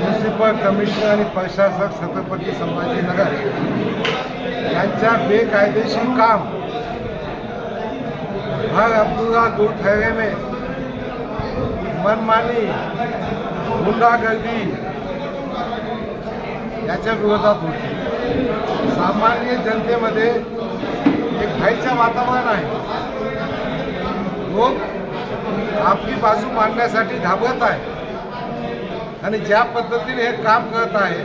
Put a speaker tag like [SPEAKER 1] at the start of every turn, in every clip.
[SPEAKER 1] Municipal commissioner आणि प्रशासक छत्रपती संभाजीनगर यांच्या बेकायदेशीर काम हर अब्दुल्ला दूर ठहरे में मनमानी गुंडागर्दी याच्या विरोधात होती. सामान्य जनतेमध्ये एक भयचं वातावरण आहे. लोक आपली बाजू मांडण्यासाठी घाबरत आहे आणि ज्या पद्धतीने हे काम करत आहे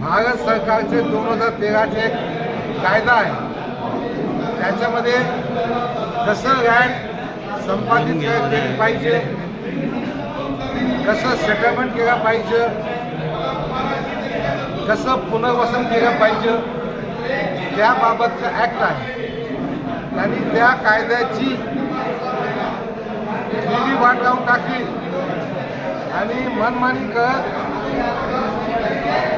[SPEAKER 1] भारत सरकारचे दोन हजार तेराचे एक कायदा आहे. त्याच्यामध्ये कसं लँड संपादित केलं केली पाहिजे कसं सेटलमेंट केलं पाहिजे कसं पुनर्वसन केलं पाहिजे त्याबाबतचं ॲक्ट आहे. त्यांनी त्या कायद्याची दिली वाट लावून टाकली. आणि मनमानी करत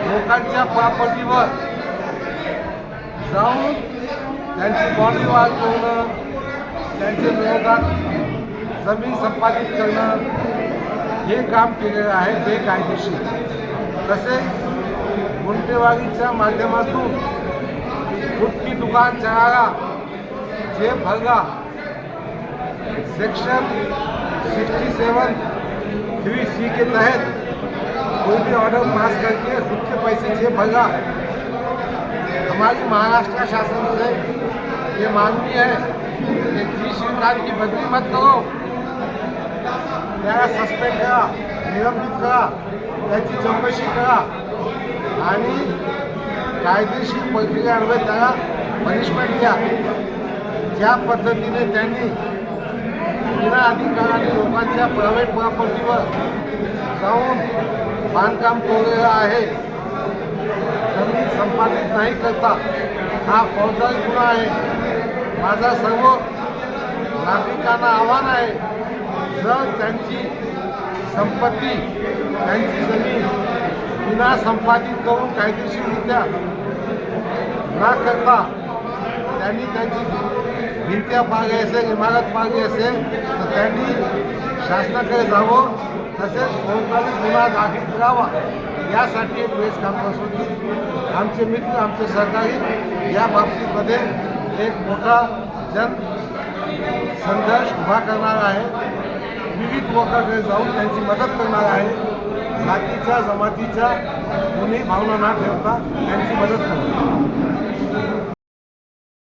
[SPEAKER 1] लोकांच्या प्रॉपर्टीवर जाऊन त्यांची बॉडी वाजवणं त्यांचे विरोधात जमीन संपादित करणं हे काम केलेलं आहे ते कायदेशीर तसेच गुंटेवारीच्या माध्यमातून फुटकी दुकान चलागा जे भरगा section sixty seven three C के तहत कोई भी ऑर्डर पास करके खुद के पैसे से भगा हमारी महाराष्ट्र शासन से ये मांगनी है कि जी सरकार की बदली मत करो. त्याला सस्पेंड करा निलंबित करा त्याची चौकशी करा. आणि कायदेशीर प्रक्रियेन्वये त्याला पनिशमेंट द्या. ज्या पद्धतीने त्यांनी विना अधिकाराने लोकांच्या प्रायव्हेट प्रॉपर्टीवर जाऊन बांधकाम केलेलं आहे जमीन संपादित नाही करता हा फौजदारी गुन्हा आहे. माझा सर्व नागरिकांना आव्हान आहे जर त्यांची संपत्ती त्यांची जमीन विना संपादित करून कायदेशीररित्या न करता त्यांनी त्यांची भिंत्या पागे असेल इमारत पागे असेल तर त्यांनी शासनाकडे जावं तसेच फौजदारी गुन्हा दाखल करावा. यासाठी एक प्रेस कॉन्फरन्स होती आमचे मित्र आमचे सहकारी या बाबतीमध्ये एक मोठा जन संघर्ष उभा करणार आहे. विविध लोकांकडे जाऊन त्यांची मदत करणार आहे. जातीच्या जमातीच्या कोणी भावना न ठेवता त्यांची मदत करणार